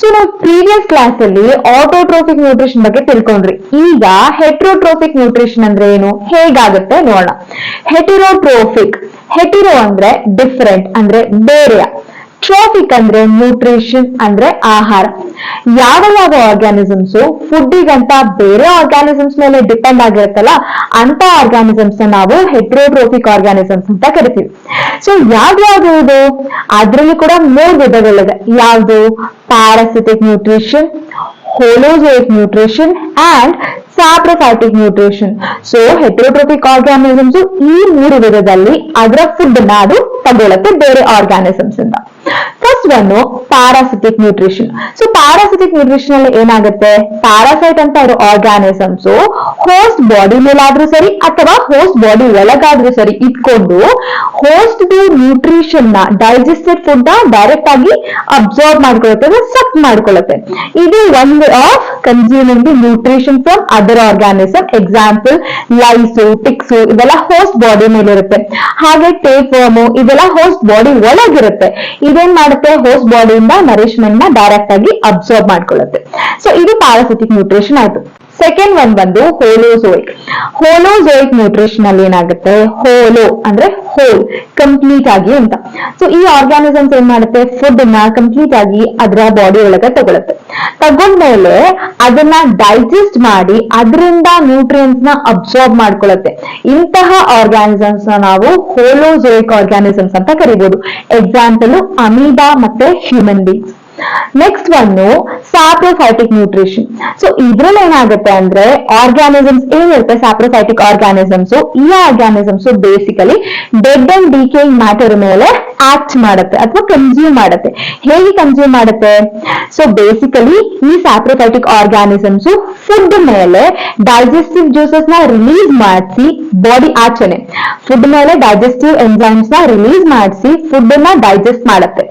So ನಾವು previous class ಅಲ್ಲಿ autotrophic nutrition ಬಗ್ಗೆ ತಿಳ್ಕೊಂಡ್ರಿ. ಈಗ ಹೆಟ್ರೋಟ್ರೋಫಿಕ್ ನ್ಯೂಟ್ರಿಷನ್ ಅಂದ್ರೆ ಏನು? ಹೇಗಾಗುತ್ತೆ ನೋಡೋಣ. ಹೆಟಿರೋಟ್ರೋಫಿಕ್ ಹೆಟಿರೋ ಅಂದ್ರೆ ಡಿಫರೆಂಟ್ ಅಂದ್ರೆ ಬೇರೆ ಟ್ರೋಫಿಕ್ ಅಂದ್ರೆ ನ್ಯೂಟ್ರಿಷನ್ ಅಂದ್ರೆ ಆಹಾರ. ಯಾವ ಯಾವ ಆರ್ಗ್ಯಾನಿಸಮ್ಸ್ ಫುಡ್ಡಿಗಂತ ಬೇರೆ ಆರ್ಗ್ಯಾನಿಸಮ್ಸ್ ಮೇಲೆ ಡಿಪೆಂಡ್ ಆಗಿರುತ್ತಲ್ಲ, ಅಂತ ಆರ್ಗ್ಯಾನಿಸಮ್ಸ್ ನಾವು ಹೆಟ್ರೋಟ್ರೋಫಿಕ್ ಆರ್ಗ್ಯಾನಿಸಮ್ಸ್ ಅಂತ ಕರಿತೀವಿ. ಸೊ ಯಾವ್ದು ಅದ್ರಲ್ಲಿ ಕೂಡ ಮೂರು ವಿಧಗಳಿದೆ. ಯಾವುದು? Parasitic nutrition holozoic nutrition and saprophytic nutrition so heterotrophic organisms ಈ ಮೂರು ವಿಧದಲ್ಲಿ ಅದರ ಫುಡ್ ಅದು ತಗೊಳತ್ತೆ ಬೇರೆ ಆರ್ಗ್ಯಾನಿಸಮ್ಸ್ ಇಂದ. First one parasitic nutrition so parasitic nutrition ಅಲ್ಲಿ ಏನಾಗುತ್ತೆ? ಪ್ಯಾರಾಸೈಟ್ ಅಂತ ಇರೋ ಆರ್ಗ್ಯಾನಿಸಮ್ಸ್ ಹೋಸ್ಟ್ ಬಾಡಿ ಮೇಲಾದ್ರೂ ಸರಿ ಅಥವಾ ಹೋಸ್ಟ್ ಬಾಡಿ ಒಳಗಾದ್ರೂ ಸರಿ ಇಟ್ಕೊಂಡು ಹೋಸ್ಟ್ ನ್ಯೂಟ್ರಿಷನ್ನ ಡೈಜೆಸ್ಟೆಡ್ ಫುಡ್ನ ಡೈರೆಕ್ಟ್ ಆಗಿ ಅಬ್ಸಾರ್ಬ್ ಮಾಡ್ಕೊಳ್ಳುತ್ತೆ ಸಕ್ ಮಾಡ್ಕೊಳ್ಳುತ್ತೆ. ಇದು one of consuming the nutrition from other organism example lice ticks ಇವೆಲ್ಲ ಹೋಸ್ಟ್ ಬಾಡಿ ಮೇಲೆ ಇರುತ್ತೆ ಹಾಗೆ ಟೇಪ್ ವರ್ಮು ಇದೆಲ್ಲ ಹೋಸ್ಟ್ ಬಾಡಿ ಒಳಗಿರುತ್ತೆ. ಇದೇನ್ ಮಾಡುತ್ತೆ? ಹೋಸ್ಟ್ ಬಾಡಿಯಿಂದ ನರಿಶ್ಮೆಂಟ್ನ ಡೈರೆಕ್ಟ್ ಆಗಿ ಅಬ್ಸಾರ್ಬ್ ಮಾಡ್ಕೊಳ್ಳುತ್ತೆ. ಸೊ ಇದು ಪ್ಯಾರಾಸಿಟಿಕ್ ನ್ಯೂಟ್ರಿಷನ್ ಆಯ್ತು. ಸೆಕೆಂಡ್ ಒನ್ ಬಂದು ಹೋಲೋಸೋಯಿಕ್ ಹೋಲೋಸೋಯಿಕ್ ನ್ಯೂಟ್ರಿಷನ್ ಅಲ್ಲಿ ಏನಾಗುತ್ತೆ? ಹೋಲೋ ಅಂದ್ರೆ ಹೋಲ್ ಕಂಪ್ಲೀಟ್ ಆಗಿ ಅಂತ. ಸೊ ಈ ಆರ್ಗಾನಿಸಮ್ಸ್ ಏನ್ ಮಾಡುತ್ತೆ? ಫುಡ್ನ ಕಂಪ್ಲೀಟ್ ಆಗಿ ಅದರ ಬಾಡಿ ಒಳಗೆ ತಗೊಳುತ್ತೆ. ತಗೊಂಡ್ಮೇಲೆ ಅದನ್ನ ಡೈಜೆಸ್ಟ್ ಮಾಡಿ ಅದರಿಂದ ನ್ಯೂಟ್ರಿಯನ್ಸ್ನ ಅಬ್ಸಾರ್ಬ್ ಮಾಡ್ಕೊಳ್ಳುತ್ತೆ ಇಂತಹ ಆರ್ಗಾನಿಸಮ್ಸ್ ನಾವು ಹೋಲೋಸೋಯಿಕ್ ಆರ್ಗ್ಯಾನಿಸಮ್ಸ್ ಅಂತ ಕರಿಬಹುದು ಎಕ್ಸಾಂಪಲ್ ಅಮೀಬಾ ಮತ್ತೆ ಹ್ಯೂಮನ್ ಬೀಂಗ್ಸ್ ನೆಕ್ಸ್ಟ್ ಒಂದು ಸಾಪ್ರೋಫೈಟಿಕ್ ನ್ಯೂಟ್ರಿಷನ್ ಸೊ ಇದ್ರಲ್ಲಿ ಏನಾಗುತ್ತೆ ಅಂದ್ರೆ ಆರ್ಗ್ಯಾನಿಸಮ್ಸ್ ಏನಿರುತ್ತೆ ಸಾಪ್ರೋಫೈಟಿಕ್ ಆರ್ಗ್ಯಾನಿಸಮ್ಸ್ ಈ organisms basically dead and decaying matter ಮೇಲೆ ಆಕ್ಟ್ ಮಾಡುತ್ತೆ ಅಥವಾ ಕನ್ಸ್ಯೂಮ್ ಮಾಡುತ್ತೆ. ಹೇಗೆ ಕನ್ಸ್ಯೂಮ್ ಮಾಡುತ್ತೆ? ಸೊ ಬೇಸಿಕಲಿ ಈ ಸ್ಯಾಪ್ರೋಫೈಟಿಕ್ ಆರ್ಗ್ಯಾನಿಸಮ್ಸ್ ಫುಡ್ ಮೇಲೆ ಡೈಜೆಸ್ಟಿವ್ ಜ್ಯೂಸಸ್ನ ರಿಲೀಸ್ ಮಾಡಿಸಿ ಬಾಡಿ ಆಚೆನೆ ಫುಡ್ ಮೇಲೆ ಡೈಜೆಸ್ಟಿವ್ ಎಂಜೈಮ್ಸ್ನ ರಿಲೀಸ್ ಮಾಡಿಸಿ ಫುಡ್ನ ಡೈಜೆಸ್ಟ್ ಮಾಡುತ್ತೆ.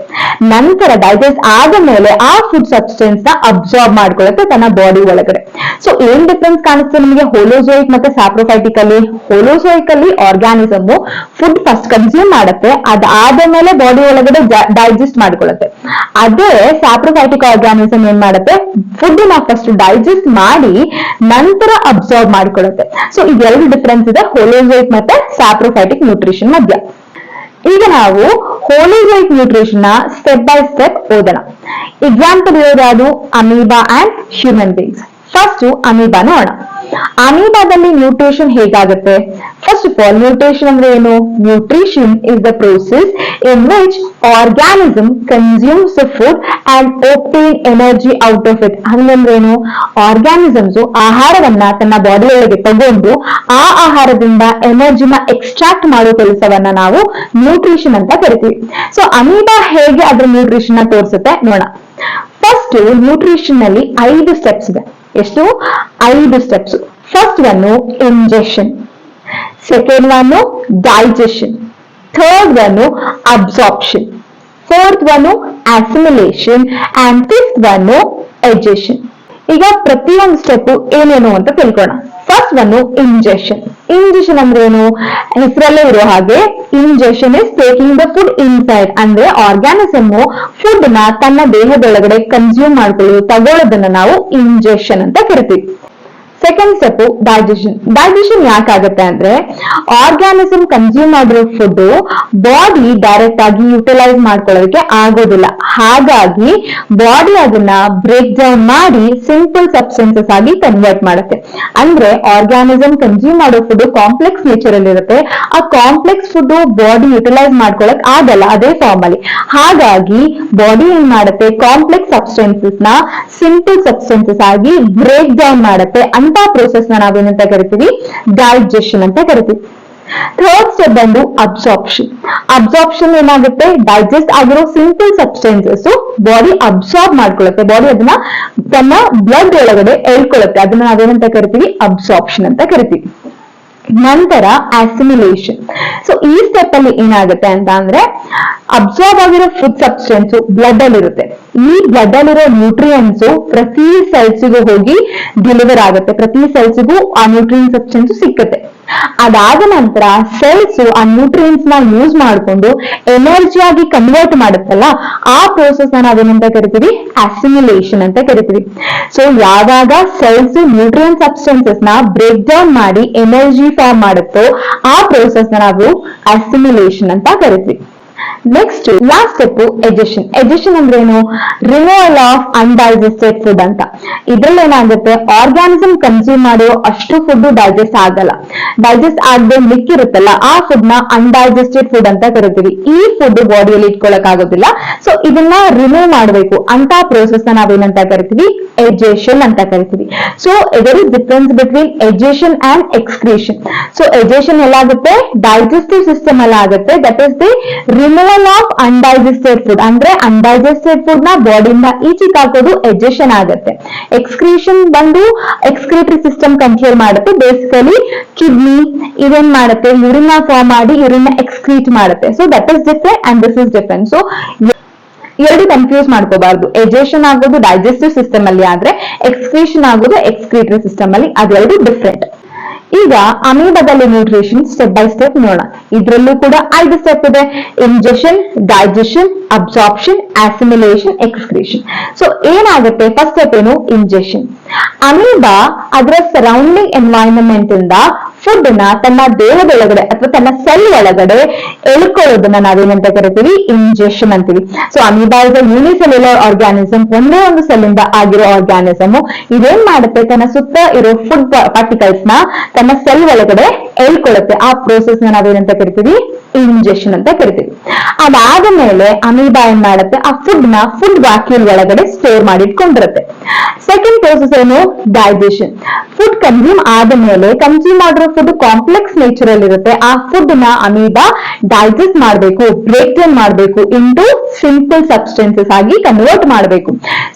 ನಂತರ ಡೈಜೆಸ್ಟ್ ಆದ ಮೇಲೆ ಆ ಫುಡ್ ಸಬ್ಸ್ಟೆನ್ಸ್ನ ಅಬ್ಸಾರ್ಬ್ ಮಾಡ್ಕೊಳ್ಳುತ್ತೆ ತನ್ನ ಬಾಡಿ ಒಳಗಡೆ. ಸೊ ಏನ್ ಡಿಫ್ರೆನ್ಸ್ ಕಾಣಿಸುತ್ತೆ ನಿಮಗೆ ಹೋಲೋಸೋಯಿಕ್ ಮತ್ತೆ ಸಾಪ್ರೋಫೈಟಿಕ್ ಅಲ್ಲಿ. ಹೋಲೋಸೋಯಿಕ್ ಅಲ್ಲಿ ಆರ್ಗ್ಯಾನಿಸಮ್ ಫುಡ್ ಫಸ್ಟ್ ಕನ್ಸ್ಯೂಮ್ ಮಾಡುತ್ತೆ. ಅದಾದ ಮೇಲೆ ಬಾಡಿ ಒಳಗಡೆ ಡೈಜೆಸ್ಟ್ ಮಾಡಿಕೊಳ್ಳುತ್ತೆ. ಅದೇ ಸಾಪ್ರೋಫೈಟಿಕ್ ಆರ್ಗ್ಯಾನಿಸಮ್ ಏನ್ ಮಾಡುತ್ತೆ? ಫುಡ್ನ ಫಸ್ಟ್ ಡೈಜೆಸ್ಟ್ ಮಾಡಿ ನಂತರ ಅಬ್ಸರ್ವ್ ಮಾಡಿಕೊಳ್ಳುತ್ತೆ. ಸೊ ಇದೆರಡು ಡಿಫ್ರೆನ್ಸ್ ಇದೆ ಹೋಲೋಸೋಯಿಕ್ ಮತ್ತೆ ಸ್ಯಾಪ್ರೋಫೈಟಿಕ್ ನ್ಯೂಟ್ರಿಷನ್ ಮಧ್ಯ. ಈಗ ನಾವು ಹೋಲೋಸೋಯಿಕ್ ನ್ಯೂಟ್ರಿಷನ್ನ ಸ್ಟೆಪ್ ಬೈ ಸ್ಟೆಪ್ ಓದೋಣ. ಎಕ್ಸಾಂಪಲ್ ಇರೋದು amoeba and human beings first amoeba ನೋಡೋಣ ಅಮೀಬಾದಲ್ಲಿ ನ್ಯೂಟ್ರಿಷನ್ ಹೇಗಾಗುತ್ತೆ? ಫಸ್ಟ್ ಆಫ್ ಆಲ್ ನ್ಯೂಟ್ರಿಷನ್ ಅಂದ್ರೆ ಏನು? Nutrition is the process in which organism consumes food and obtain energy out of it ಹಂಗಂದ್ರೆ ಏನು? ಆರ್ಗ್ಯಾನಿಸಮ್ಸ್ ಆಹಾರವನ್ನ ತನ್ನ ಬಾಡಿ ಒಳಗೆ ತಗೊಂಡು ಆ ಆಹಾರದಿಂದ ಎನರ್ಜಿನ ಎಕ್ಸ್ಟ್ರಾಕ್ಟ್ ಮಾಡೋ ಕೆಲಸವನ್ನ ನಾವು ನ್ಯೂಟ್ರಿಷನ್ ಅಂತ ಕರಿತೀವಿ. ಸೊ ಅಮೀಬಾ ಹೇಗೆ ಅದ್ರ ನ್ಯೂಟ್ರಿಷನ್ ತೋರಿಸುತ್ತೆ? ನೋಡೋಣ. ಫಸ್ಟ್ ನ್ಯೂಟ್ರಿಷನ್ನಲ್ಲಿ ಐದು ಸ್ಟೆಪ್ಸ್ ಇದೆ. ಎಷ್ಟು? ಐದು steps first one injection second one digestion third one absorption fourth one assimilation and fifth one egestion ಈಗ ಪ್ರತಿಯೊಂದು ಸ್ಟೆಪ್ ಏನೇನು ಅಂತ ತಿಳ್ಕೊಳ್ಳೋಣ. ಫಸ್ಟ್ ಒಂದು ಇಂಜೆಕ್ಷನ್ ಇಂಜೆಕ್ಷನ್ ಅಂದ್ರೆ ಏನು ಹೆಸರಲ್ಲೇ ಇರೋ ಹಾಗೆ injection is taking the food inside ಅಂದ್ರೆ ಆರ್ಗ್ಯಾನಿಸಮ್ ಫುಡ್ನ ತನ್ನ ದೇಹದೊಳಗಡೆ ಕನ್ಸ್ಯೂಮ್ ಮಾಡ್ಕೊಳ್ಳೋದು ತಗೊಳ್ಳೋದನ್ನ ನಾವು ಇಂಜೆಕ್ಷನ್ ಅಂತ ಕರಿತೀವಿ. ಸೆಕೆಂಡ್ ಸ್ಟೆಪ್ ಡೈಜೆಷನ್ ಡೈಜೆಷನ್ ಯಾಕಾಗುತ್ತೆ ಅಂದ್ರೆ ಆರ್ಗ್ಯಾನಿಸಮ್ ಕನ್ಸ್ಯೂಮ್ ಮಾಡಿರೋ ಫುಡ್ ಬಾಡಿ ಡೈರೆಕ್ಟ್ ಆಗಿ ಯುಟಿಲೈಸ್ ಮಾಡ್ಕೊಳ್ಳೋದಕ್ಕೆ ಆಗೋದಿಲ್ಲ. ಹಾಗಾಗಿ ಬಾಡಿ ಅದನ್ನ ಬ್ರೇಕ್ ಡೌನ್ ಮಾಡಿ ಸಿಂಪಲ್ ಸಬ್ಸ್ಟೆನ್ಸಸ್ ಆಗಿ ಕನ್ವರ್ಟ್ ಮಾಡುತ್ತೆ. ಅಂದ್ರೆ ಆರ್ಗ್ಯಾನಿಸಮ್ ಕನ್ಸ್ಯೂಮ್ ಮಾಡೋ ಫುಡ್ ಕಾಂಪ್ಲೆಕ್ಸ್ ನೇಚರ್ ಅಲ್ಲಿ ಇರುತ್ತೆ. ಆ ಕಾಂಪ್ಲೆಕ್ಸ್ ಫುಡ್ ಬಾಡಿ ಯುಟಿಲೈಸ್ ಮಾಡ್ಕೊಳಕ್ ಆಗಲ್ಲ, ಅದೇ ಫಾರ್ಮ್ ಅಲ್ಲಿ. ಹಾಗಾಗಿ ಬಾಡಿ ಏನ್ ಮಾಡುತ್ತೆ? ಕಾಂಪ್ಲೆಕ್ಸ್ ಸಬ್ಸ್ಟೆನ್ಸಸ್ನ ಸಿಂಪಲ್ ಸಬ್ಸ್ಟೆನ್ಸಸ್ ಆಗಿ ಬ್ರೇಕ್ ಡೌನ್ ಮಾಡುತ್ತೆ. ಅಂತ ಪ್ರೋಸೆಸ್ನ ನಾವೇನಂತ ಕರಿತೀವಿ? ಡೈಜೆಷನ್ ಅಂತ ಕರಿತೀವಿ. ಥರ್ಡ್ ಸ್ಟೆಪ್ ಬಂದು ಅಬ್ಸಾರ್ಪ್ಷನ್ ಅಬ್ಸಾರ್ಪ್ಷನ್ ಏನಾಗುತ್ತೆ? ಡೈಜೆಸ್ಟ್ ಆಗಿರೋ ಸಿಂಪಲ್ ಸಬ್ಸ್ಟೆನ್ಸಸ್ ಬಾಡಿ ಅಬ್ಸಾರ್ಬ್ ಮಾಡ್ಕೊಳ್ಳುತ್ತೆ. ಬಾಡಿ ಅದನ್ನ ತನ್ನ ಬ್ಲಡ್ ಒಳಗಡೆ ಎಳ್ಕೊಳ್ಳುತ್ತೆ ಅದನ್ನ ನಾವೇನಂತ ಕರಿತೀವಿ? ಅಬ್ಸಾರ್ಪ್ಷನ್ ಅಂತ ಕರಿತೀವಿ. ನಂತರ ಅಸಿಮಿಲೇಷನ್ ಸೊ ಈ ಸ್ಟೆಪ್ ಅಲ್ಲಿ ಏನಾಗುತ್ತೆ ಅಂತ ಅಂದ್ರೆ ಅಬ್ಸಾರ್ಬ್ ಆಗಿರೋ ಫುಡ್ ಸಬ್ಸ್ಟೆನ್ಸ್ ಬ್ಲಡ್ ಅಲ್ಲಿ ಇರುತ್ತೆ ಈ ಬ್ಲಡ್ ಅಲ್ಲಿರೋ ನ್ಯೂಟ್ರಿಯನ್ಸ್ ಪ್ರತಿ ಸೆಲ್ಸ್ಗೂ ಹೋಗಿ ಡೆಲಿವರ್ ಆಗುತ್ತೆ. ಪ್ರತಿ ಸೆಲ್ಸ್ಗೂ ಆ ನ್ಯೂಟ್ರಿಯನ್ ಸಬ್ಸ್ಟೆನ್ಸ್ ಸಿಕ್ಕುತ್ತೆ. ಅದಾದ ನಂತರ ಸೆಲ್ಸ್ ಆ ನ್ಯೂಟ್ರಿಯೆಂಟ್ಸ್ನ ಯೂಸ್ ಮಾಡಿಕೊಂಡು ಎನರ್ಜಿ ಆಗಿ ಕನ್ವರ್ಟ್ ಮಾಡುತ್ತಲ್ಲ, ಆ ಪ್ರೋಸೆಸ್ನ ನಾವೇನಂತ ಕರಿತೀವಿ? ಅಸಿಮಿಲೇಷನ್ ಅಂತ ಕರಿತೀವಿ. ಸೊ ಯಾವಾಗ ಸೆಲ್ಸ್ ನ್ಯೂಟ್ರಿಯನ್ ಸಬ್ಸ್ಟೆನ್ಸಸ್ನ ಬ್ರೇಕ್ ಡೌನ್ ಮಾಡಿ ಎನರ್ಜಿ ಫಾರ್ಮ್ ಮಾಡುತ್ತೋ, ಆ ಪ್ರೋಸೆಸ್ನ ನಾವು ಅಸಿಮಿಲೇಷನ್ ಅಂತ ಕರಿತೀವಿ. Next last step egestion egestion ಅಂದ್ರೆ ಏನು ರಿಮೂವಲ್ ಆಫ್ ಅನ್ಡೈಜೆಸ್ಟೆಡ್ ಫುಡ್ ಅಂತ. ಇದ್ರಲ್ಲಿ ಏನಾಗುತ್ತೆ ಆರ್ಗ್ಯಾನಿಸಮ್ ಕನ್ಸ್ಯೂಮ್ ಮಾಡೋ ಅಷ್ಟು ಫುಡ್ ಡೈಜೆಸ್ಟ್ ಆಗಲ್ಲ. ಡೈಜೆಸ್ಟ್ ಆಗದೆ ಮಿಕ್ಕಿರುತ್ತಲ್ಲ. ಆ ಫುಡ್ನ ಅನ್ಡೈಜೆಸ್ಟೆಡ್ ಫುಡ್ ಅಂತ ಕರಿತೀವಿ. ಈ ಫುಡ್ ಬಾಡಿಯಲ್ಲಿ ಇಟ್ಕೊಳಕ್ ಆಗೋದಿಲ್ಲ. ಸೊ ಇದನ್ನ ರಿಮೂವ್ ಮಾಡಬೇಕು. ಅಂತ ಪ್ರೋಸೆಸ್ನ ನಾವೇನಂತ ಕರಿತೀವಿ? ಎಜೆಷನ್ ಅಂತ ಕರಿತೀವಿ. So every is difference between egestion and excretion so egestion ಎಲ್ಲಾಗುತ್ತೆ? Digestive system ಎಲ್ಲ ಆಗುತ್ತೆ that is the removal of undigested food ಅಂದ್ರೆ ಅನ್ಡೈಜೆಸ್ಟೆಡ್ ಫುಡ್ನ ಬಾಡಿಯಿಂದ ಈಚೆಗೆ ಹಾಕೋದು ಎಜೆಷನ್ ಆಗುತ್ತೆ. ಎಕ್ಸ್ಕ್ರೀಷನ್ ಬಂದು ಎಕ್ಸ್ಕ್ರೀಟರಿ ಸಿಸ್ಟಮ್ ಕಂಟ್ರೋಲ್ ಮಾಡುತ್ತೆ. ಬೇಸಿಕಲಿ ಕಿಡ್ನಿ ಇದೇನ್ ಮಾಡುತ್ತೆ? ಯೂರಿನ್ ಫಾರ್ಮ್ ಮಾಡಿ ಯೂರಿನ್ ಎಕ್ಸ್ಕ್ರೀಟ್ ಮಾಡುತ್ತೆ. So that is different and this is different so ಎರಡು ಕನ್ಫ್ಯೂಸ್ ಮಾಡ್ಕೋಬಾರ್ದು. ಎಜೆಷನ್ ಆಗೋದು ಡೈಜೆಸ್ಟಿವ್ ಸಿಸ್ಟಮ್ ಅಲ್ಲಿ ಆದ್ರೆ ಎಕ್ಸ್ಕ್ರೀಷನ್ ಆಗೋದು ಎಕ್ಸ್ಕ್ರೀಟರಿ ಸಿಸ್ಟಮ್ ಅಲ್ಲಿ. ಅದೆರಡು ಡಿಫ್ರೆಂಟ್ ಈಗ ಅಮೀಬದಲ್ಲಿ ನ್ಯೂಟ್ರಿಷನ್ ಸ್ಟೆಪ್ ಬೈ ಸ್ಟೆಪ್ ನೋಡೋಣ. ಇದರಲ್ಲೂ ಕೂಡ ಐದು ಸ್ಟೆಪ್ ಇದೆ. Ingestion digestion absorption assimilation excretion so ಏನಾಗುತ್ತೆ? ಫಸ್ಟ್ ಸ್ಟೆಪ್ ಏನು? ಇಂಜೆಷನ್ ಅಮೀಬಾ ಅದರ ಸರೌಂಡಿಂಗ್ ಎನ್ವೈರನ್ಮೆಂಟ್ ಇಂದ ಫುಡ್ನ ತನ್ನ ದೇಹದೊಳಗಡೆ ಅಥವಾ ತನ್ನ ಸೆಲ್ ಒಳಗಡೆ ಎಳ್ಕೊಳ್ಳೋದನ್ನ ನಾವೇನಂತ ಕರಿತೀವಿ? ಇಂಜೆಕ್ಷನ್ ಅಂತೀವಿ. So amoeba is unicellular organism ಒಂದೇ ಒಂದು ಸೆಲ್ ಆಗಿರೋ ಆರ್ಗ್ಯಾನಿಸಮ್ ಇದೇನ್ ಮಾಡುತ್ತೆ? ತನ್ನ ಸುತ್ತ ಇರೋ ಫುಡ್ ಪಾರ್ಟಿಕಲ್ಸ್ನ ತನ್ನ ಸೆಲ್ ಒಳಗಡೆ ಎಳ್ಕೊಳ್ಳುತ್ತೆ. ಆ ಪ್ರೋಸೆಸ್ನ ನಾವೇನಂತ ಕರಿತೀವಿ? ಇಂಜೆಕ್ಷನ್ ಅಂತ ಕರಿತೀವಿ. ಅದಾದ ಮೇಲೆ ಅಮೀಬಾ ಏನ್ ಮಾಡುತ್ತೆ? ಆ ಫುಡ್ನ ಫುಡ್ ವ್ಯಾಕ್ಯೂಲ್ ಒಳಗಡೆ ಸ್ಟೋರ್ ಮಾಡಿ ಇಟ್ಕೊಂಡಿರುತ್ತೆ ಸೆಕೆಂಡ್ ಪ್ರೋಸೆಸ್ ಏನು? ಡೈಜೆಷನ್ ಫುಡ್ ಕನ್ಸ್ಯೂಮ್ ಆದ ಮೇಲೆ ಕನ್ಸ್ಯೂಮ್ ಮಾಡಿರೋ ಫುಡ್ ಕಾಂಪ್ಲೆಕ್ಸ್ ನೇಚರ್ ಅಲ್ಲಿ ಇರುತ್ತೆ. ಆ ಫುಡ್ನ ಅಮೀಬಾ ಡೈಜೆಸ್ಟ್ ಮಾಡಬೇಕು ಬ್ರೇಕ್ ಡೌನ್ ಮಾಡಬೇಕು ಇಂಟು ಸಿಂಪಲ್ ಸಬ್ಸ್ಟೆನ್ಸಸ್ ಆಗಿ ಕನ್ವರ್ಟ್ ಮಾಡಬೇಕು.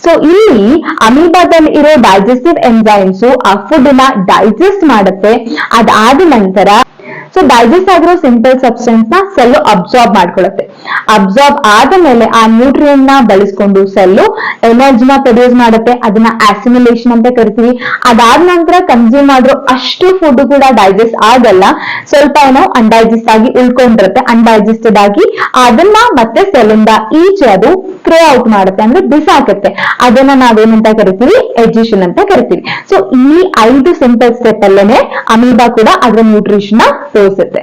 ಸೊ ಇಲ್ಲಿ ಅಮೀಬಾದಲ್ಲಿ ಇರೋ ಡೈಜೆಸ್ಟಿವ್ ಎಂಜೈಮ್ಸ್ ಆ ಫುಡ್ನ ಡೈಜೆಸ್ಟ್ ಮಾಡುತ್ತೆ. ಅದಾದ ನಂತರ ಸೊ ಡೈಜೆಸ್ಟ್ ಆಗಿರೋ ಸಿಂಪಲ್ ಸಬ್ಸ್ಟೆನ್ಸ್ನ ಸೆಲ್ಲು ಅಬ್ಸಾರ್ಬ್ ಮಾಡ್ಕೊಳ್ಳುತ್ತೆ ಅಬ್ಸಾರ್ಬ್ ಆದ ಮೇಲೆ ಆ ನ್ಯೂಟ್ರಿಯನ್ನ ಬಳಸ್ಕೊಂಡು ಸೆಲ್ಲು ಎನರ್ಜಿನ ಪ್ರೊಡ್ಯೂಸ್ ಮಾಡುತ್ತೆ. ಅದನ್ನ ಅಸಿಮಿಲೇಷನ್ ಅಂತ ಕರಿತೀವಿ. ಅದಾದ ನಂತರ ಕನ್ಸ್ಯೂಮ್ ಆದ್ರೂ ಅಷ್ಟು ಫುಡ್ ಕೂಡ ಡೈಜೆಸ್ಟ್ ಆಗಲ್ಲ. ಸ್ವಲ್ಪ ಏನೋ ಅನ್ಡೈಜೆಸ್ಟ್ ಆಗಿ ಉಳ್ಕೊಂಡಿರುತ್ತೆ. ಅನ್ಡೈಜೆಸ್ಟೆಡ್ ಆಗಿ ಅದನ್ನ ಮತ್ತೆ ಸೆಲ್ ಇಂದ ಈಚೆ ಅದು ಥ್ರೋ ಔಟ್ ಮಾಡುತ್ತೆ. ಅಂದ್ರೆ ಬಿಸಾಕತ್ತೆ. ಅದನ್ನ ನಾವೇನಂತ ಕರಿತೀವಿ? ಎಜಿಷನ್ ಅಂತ ಕರಿತೀವಿ. ಸೊ ಈ ಐದು ಸಿಂಪಲ್ ಸ್ಟೆಪ್ ಅಲ್ಲೇನೆ ಅಮೀಬಾ ಕೂಡ ಅದರ ನ್ಯೂಟ್ರಿಷನ್ ತೋರಿಸುತ್ತೆ